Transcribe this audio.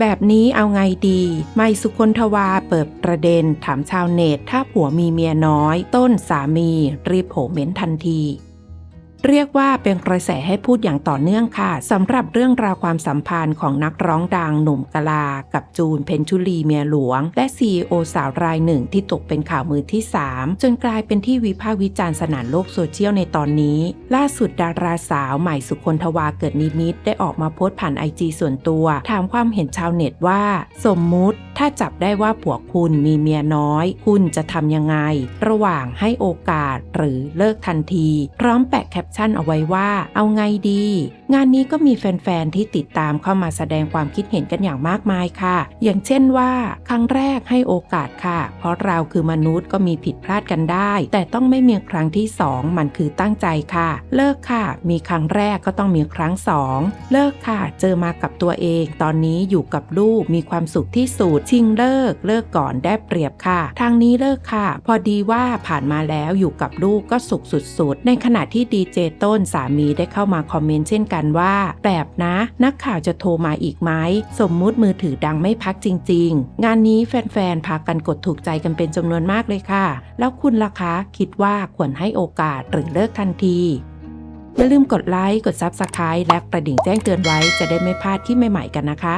แบบนี้เอาไงดี ไม่สุคนทวาเปิดประเด็นถามชาวเน็ต ถ้าผัวมีเมียน้อย ต้นสามีรีบโผเม้นทันที เรียกว่าเป็นกระแสให้พูดอย่างต่อเนื่องค่ะสำหรับเรื่องราวความสัมพันธ์ของนักร้องดังหนุ่มกะลา กับจูนเพนชุลีเมียหลวง และซีอสาวรายหนึ่งที่ตกเป็นข่าวมือที่ 3 จนกลายเป็นที่วิพากษ์วิจารณ์สนั่นโลกโซเชียลในตอนนี้ ล่าสุดดาราสาวใหม่สุคนทวาเกิดนิมิต ได้ออกมาโพสต์ผ่านไอจีส่วนตัว ถามความเห็นชาวเน็ตว่า สมมุติถ้าจับได้ว่าผัวคุณมีเมียน้อย คุณจะทำยังไง ระหว่างให้โอกาสหรือเลิกทันที พร้อมแปะแคปชั่นเอาไว้ว่าเอาไงดี งานนี้ก็มีแฟน ๆ ที่ติดตามเข้ามาแสดงความคิดเห็นกันอย่างมากมายค่ะ อย่างเช่นว่าครั้งแรกให้โอกาสค่ะ เพราะเราคือมนุษย์ก็มีผิดพลาดกันได้ แต่ต้องไม่มีครั้งที่สองมันคือตั้งใจค่ะ เลิกค่ะ มีครั้งแรกก็ต้องมีครั้งสองเลิกค่ะ เจอมากับตัวเอง ตอนนี้อยู่กับลูกมีความสุขที่สุดชิงเลิก เลิกก่อนได้เปรียบค่ะ ทางนี้เลิกค่ะ พอดีว่าผ่านมาแล้วอยู่กับลูกก็สุขสุดๆ ในขณะที่ดีเจต้นสามีได้เข้ามาคอมเมนต์เช่นกันว่า แบบนะ นักข่าวจะโทรมาอีกไหมสมมุติมือถือดังไม่พักจริง ๆ งานนี้แฟนๆพากันกดถูกใจกันเป็นจำนวนมากเลยค่ะ แล้วคุณล่ะคะ คิดว่าควรให้โอกาสหรือเลิกทันทีอย่าลืมกดไลค์ กด Subscribe และกระดิ่งแจ้งเตือนไว้จะได้ไม่พลาดคลิปใหม่ๆกันนะคะ